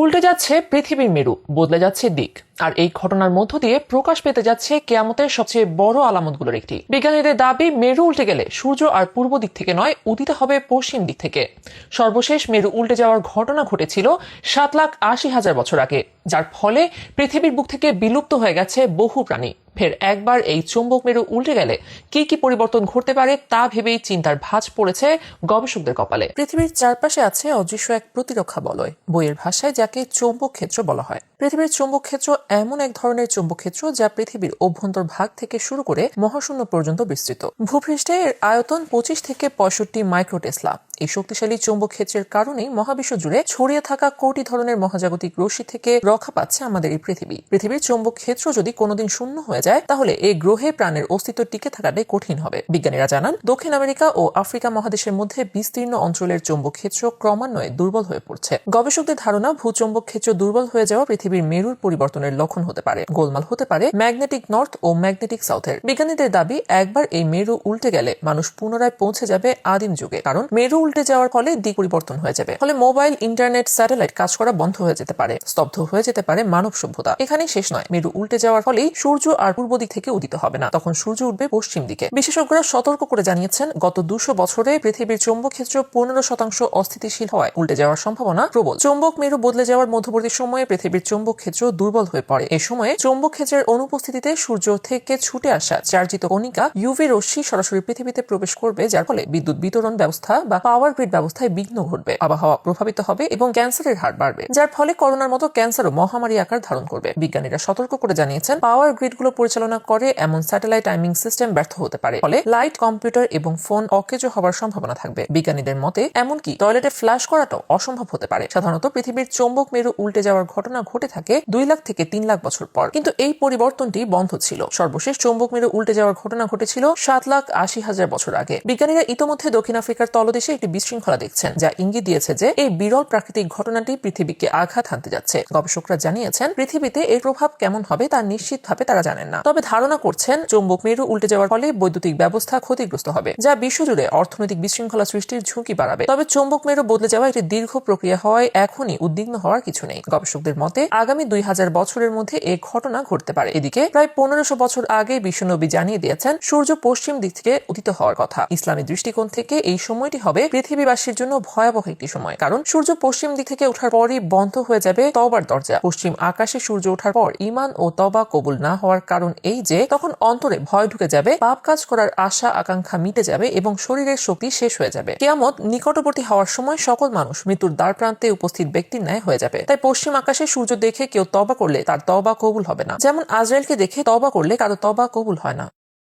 উল্টে যাচ্ছে পৃথিবীর মেরু, বদলে যাচ্ছে দিক। আর এই ঘটনার মধ্য দিয়ে প্রকাশ পেতে যাচ্ছে কেয়ামতের সবচেয়ে বড় আলামতগুলোর একটি। বিজ্ঞানীদের দাবি, মেরু উল্টে গেলে সূর্য আর পূর্ব দিক থেকে নয়, উদিত হবে পশ্চিম দিক থেকে। সর্বশেষ মেরু উল্টে যাওয়ার ঘটনা ঘটেছিল সাত লাখ আশি হাজার বছর আগে, যার ফলে পৃথিবীর বুক থেকে বিলুপ্ত হয়ে গেছে বহু প্রাণী। ফের একবার এই চুম্বক মেরু উল্টে গেলে কি কি পরিবর্তন ঘটতে পারে তা ভেবেই চিন্তার ভাঁজ পড়েছে গবেষকদের কপালে। পৃথিবীর চারপাশে আছে অদৃশ্য এক প্রতিরক্ষা বলয়, বইয়ের ভাষায় যাকে চৌম্বক ক্ষেত্র বলা হয়। পৃথিবীর চৌম্বক ক্ষেত্র এমন এক ধরনের চৌম্বক ক্ষেত্র যা পৃথিবীর অভ্যন্তর ভাগ থেকে শুরু করে মহাশূন্য পর্যন্ত বিস্তৃত। ভূপৃষ্ঠে এর আয়তন পঁচিশ থেকে পঁয়ষট্টি মাইক্রোটেসলা। এই শক্তিশালী চৌম্বক ক্ষেত্রের কারণেই মহাবিশ্ব জুড়ে ছড়িয়ে থাকা কোটি ধরনের মহাজাগতিক রশ্মি থেকে রক্ষা পাচ্ছে আমাদের এই পৃথিবী। পৃথিবীর চৌম্বক ক্ষেত্র যদি কোনোদিন শূন্য হয়ে যায়, তাহলে এই গ্রহে প্রাণের অস্তিত্ব টিকে থাকাটাই কঠিন হবে। বিজ্ঞানীরা জানান, দক্ষিণ আমেরিকা ও আফ্রিকা মহাদেশের মধ্যে বিস্তীর্ণ অঞ্চলের চৌম্বক ক্ষেত্র ক্রমান্বয়ে দুর্বল হয়ে পড়ছে। গবেষকদের ধারণা, ভূচৌম্বক ক্ষেত্র দুর্বল হয়ে যাওয়া পৃথিবীর মেরুর পরিবর্তনের লক্ষণ হতে পারে। গোলমাল হতে পারে ম্যাগনেটিক নর্থ ও ম্যাগনেটিক সাউথের। বিজ্ঞানীদের দাবি, একবার এই মেরু উল্টে গেলে মানুষ পুনরায় পৌঁছে যাবে আদিম যুগে, কারণ মেরু উল্টে যাওয়ার ফলে দিক পরিবর্তন হয়ে যাবে। ফলে মোবাইল, ইন্টারনেট, স্যাটেলাইট কাজ করা বন্ধ হয়ে যেতে পারে। স্তব্ধ হয়ে যেতে পারে মানব সভ্যতা। এখানেই শেষ নয়, মেরু উল্টে যাওয়ার ফলেই সূর্য আর পূর্ব দিক থেকে উদিত হবে না। তখন সূর্য উঠবে পশ্চিম দিকে। বিশেষজ্ঞরা সতর্ক করে জানিয়েছেন, গত দুশো বছরে পৃথিবীর চৌম্বক ক্ষেত্র পনেরো শতাংশ অস্থিতিশীল হওয়ায় উল্টে যাওয়ার সম্ভাবনা প্রবল। চৌম্বক মেরু বদলে যাওয়ার মধ্যবর্তী সময়ে পৃথিবীর চৌম্বক ক্ষেত্র দুর্বল হয়ে পড়ে। এই সময়ে চৌম্বক ক্ষেত্রের অনুপস্থিতিতে সূর্য থেকে ছুটে আসা চার্জিত কণিকা ইউভি রশ্মি সরাসরি পৃথিবীতে প্রবেশ করবে, যার ফলে বিদ্যুৎ বিতরণ ব্যবস্থা বা পাওয়ার গ্রিড ব্যবস্থায় বিঘ্ন ঘটবে, আবহাওয়া প্রভাবিত হবে এবং ক্যান্সারের হার বাড়বে, যার ফলে করোনার মতো ক্যান্সারও মহামারী আকার ধারণ করবে। বিজ্ঞানীরা সতর্ক করে জানিয়েছেন, পাওয়ার গ্রিডগুলো পরিচালনা করে, এমন স্যাটেলাইট টাইমিং সিস্টেম ব্যর্থ হতে পারে। ফলে লাইট কম্পিউটার এবং ফোন অকেজো হওয়ার সম্ভাবনা থাকবে। বিজ্ঞানীদের মতে, এমনকি টয়লেটে ফ্ল্যাশ করাটাও অসম্ভব হতে পারে। সাধারণত পৃথিবীর চৌম্বক মেরু উল্টে যাওয়ার ঘটনা ঘটে থাকে দুই লাখ থেকে তিন লাখ বছর পর। কিন্তু এই পরিবর্তনটি বন্ধ ছিল। সর্বশেষ চৌম্বক মেরু উল্টে যাওয়ার ঘটনা ঘটেছিল সাত লাখ আশি হাজার বছর আগে। বিজ্ঞানীরা ইতোমধ্যে দক্ষিণ আফ্রিকার তলদেশে একটি বিশৃঙ্খলা দেখছেন, যা ইঙ্গিত দিয়েছে যে এই বিরল প্রাকৃতিক ঘটনাটি পৃথিবীকে আঘাত হানতে যাচ্ছে। গবেষকরা জানিয়েছেন, পৃথিবীতে এর প্রভাব কেমন হবে তা নিশ্চিতভাবে তারা জানেন না। তবে ধারণা করছেন, চৌম্বক মেরু উল্টে যাওয়ার ফলে বৈদ্যুতিক ব্যবস্থা ক্ষতিগ্রস্ত হবে, যা বিশ্বজুড়ে অর্থনৈতিক বিশৃঙ্খলা সৃষ্টির ঝুঁকি বাড়াবে। তবে চৌম্বক মেরু বদলে যাওয়া একটি দীর্ঘ প্রক্রিয়া হওয়ায় এখনই উদ্বিগ্ন হওয়ার কিছু নেই। গবেষকদের মতে, আগামী দুই হাজার বছরের মধ্যে এ ঘটনা ঘটতে পারে। এদিকে, প্রায় পনেরোশো বছর আগে বিশ্বনবী জানিয়ে দিয়েছেন, সূর্য পশ্চিম দিক থেকে উদিত হওয়ার কথা। ইসলামী দৃষ্টিকোণ থেকে এই সময়টি হবে পৃথিবীবাসীর জন্য ভয়াবহ একটি সময়, কারণ সূর্য পশ্চিম দিক থেকে ওঠার পরই বন্ধ হয়ে যাবে তবার দরজা। পশ্চিম আকাশে সূর্য ওঠার পর ইমান ও তবা কবুল না হওয়ার কারণ এই যে, তখন অন্তরে ভয় ঢুকে যাবে, পাপ কাজ করার আশা, আকাঙ্ক্ষা মিটে যাবে এবং শরীরের শক্তি শেষ হয়ে যাবে। কেয়ামত নিকটবর্তী হওয়ার সময় সকল মানুষ মৃত্যুর দ্বার প্রান্তে উপস্থিত ব্যক্তির ন্যায় হয়ে যাবে। তাই পশ্চিম আকাশে সূর্য দেখে কেউ তবা করলে তার তবা কবুল হবে না। যেমন আজরাইলকে দেখে তবা করলে কারও তবা কবুল হয় না।